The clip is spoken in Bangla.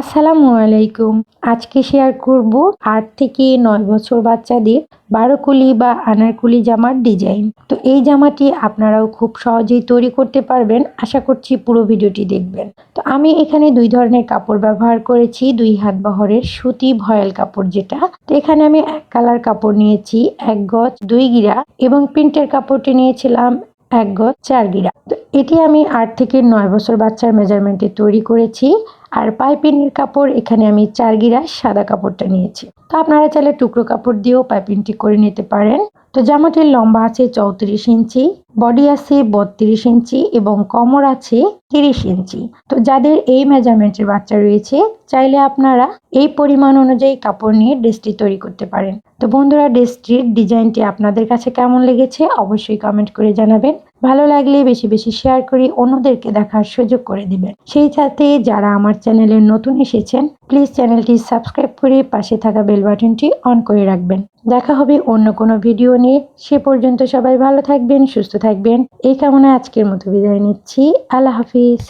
আসসালামু আলাইকুম। আজকে শেয়ার করব আট থেকে নয় বছর বাচ্চাদের বারোকুলি বা আনারকুলি জামার ডিজাইন তো এই জামাটি আপনারাও খুব সহজেই তৈরি করতে পারবেন। আশা করছি পুরো ভিডিওটি দেখবেন। তো আমি এখানে দুই ধরনের কাপড় ব্যবহার করেছি। দুই হাত বহরের সুতি ভয়েল কাপড় যেটা। তো এখানে আমি এক কালার কাপড় নিয়েছি, এক গজ দুই গিরা এবং প্রিন্টের কাপড়টি নিয়েছিলাম এক গজ চার গিরা। তো এটি আমি আট থেকে নয় বছর বাচ্চার মেজারমেন্টে তৈরি করেছি। আর পাইপিনের কাপড়, এখানে আমি চার গিরা সাদা কাপড়টা নিয়েছি। তো আপনারা চাইলে টুকরো কাপড় দিয়েও পাইপিনটি করে নিতে পারেন। তো জামাটির লম্বা আছে চৌত্রিশ ইঞ্চি, বডি আছে বত্রিশ ইঞ্চি এবং কমর আছে তিরিশ ইঞ্চি। তো যাদের এই মেজারমেন্টের বাচ্চা রয়েছে, চাইলে আপনারা এই পরিমাণ অনুযায়ী কাপড় নিয়ে ড্রেসটি তৈরি করতে পারেন। তো বন্ধুরা, ড্রেসটির ডিজাইনটি আপনাদের কাছে কেমন লেগেছে অবশ্যই কমেন্ট করে জানাবেন। ভালো লাগলে বেশি বেশি শেয়ার করি অন্যদেরকে দেখার সুযোগ করে দিবেন। সেই সাথে যারা আমার চ্যানেলে নতুন এসেছেন প্লিজ চ্যানেলটি সাবস্ক্রাইব করে পাশে থাকা বেল বাটনটি অন করে রাখবেন। দেখা হবে অন্য কোনো ভিডিও নিয়ে। সে পর্যন্ত সবাই ভালো থাকবেন, সুস্থ থাকবেন। এই কামনা আজকের মতো বিদায় নিচ্ছি। আল্লাহ হাফিজ।